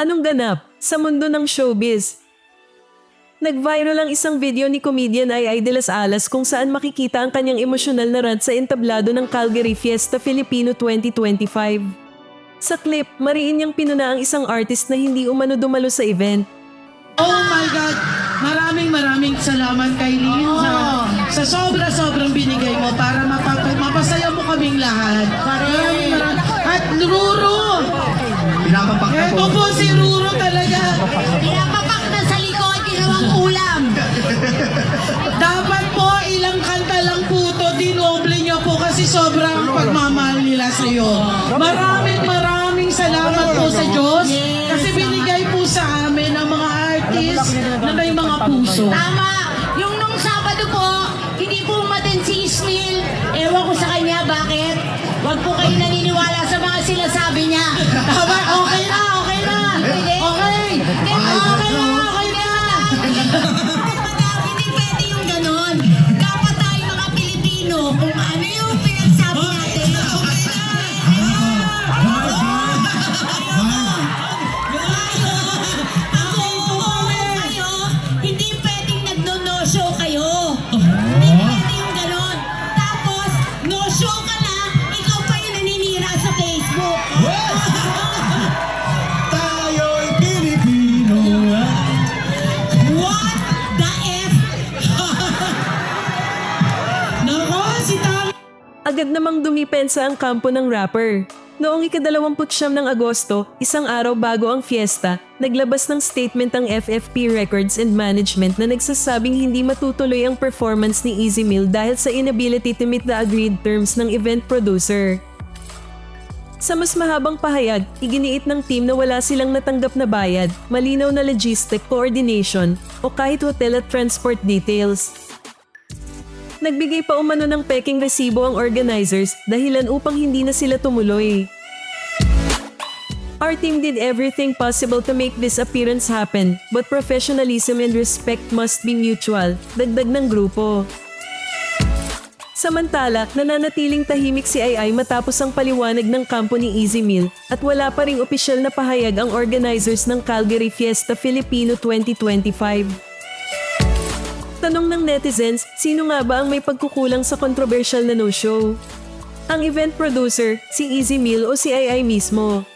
Anong ganap sa mundo ng showbiz? Nag-viral ang isang video ni comedian Ay Ay de las Alas kung saan makikita ang kanyang emosyonal na rant sa entablado ng Calgary Fiesta Filipino 2025. Sa clip, mariin niyang pinuna ang isang artist na hindi umano dumalo sa event. Oh my God! Maraming maraming salamat kay Lynn sa, sa sobra-sobrang binigay mo para mapapa, mapasaya mo kaming lahat. Maraming Pinapapak na po. Ito po si Ruro talaga. Pinapapak na sa likod, ginawang ulam. Dapat po ilang kanta lang po to, dinoble niyo po kasi sobrang pagmamahal nila sa iyo. Maraming maraming salamat po sa Diyos kasi binigay po sa amin ang mga artist na may mga puso. Tama. Yung nung Sabado po, hindi po umatin si Ismail. Ewan ko sa kanya, bakit? Huwag po kayo naniniwala Okay Nako, si Tami. Agad namang dumipensa ang kampo ng rapper. Noong ikadalawamputsyam ng Agosto, isang araw bago ang fiesta, naglabas ng statement ang FFP Records and Management na nagsasabing hindi matutuloy ang performance ni Easy Mill dahil sa inability to meet the agreed terms ng event producer. Sa mas mahabang pahayag, iginiit ng team na wala silang natanggap na bayad, malinaw na logistic coordination, o kahit hotel at transport details. Nagbigay pa umano ng peking resibo ang organizers dahilan upang hindi na sila tumuloy. Our team did everything possible to make this appearance happen, but professionalism and respect must be mutual, dagdag ng grupo. Samantala, nananatiling tahimik si Ai matapos ang paliwanag ng kampo ni Easy Meal at wala pa ring opisyal na pahayag ang organizers ng Calgary Fiesta Filipino 2025. Tanong ng netizens, sino nga ba ang may pagkukulang sa controversial na no-show? Ang event producer, si Easy Meal o si Ai mismo?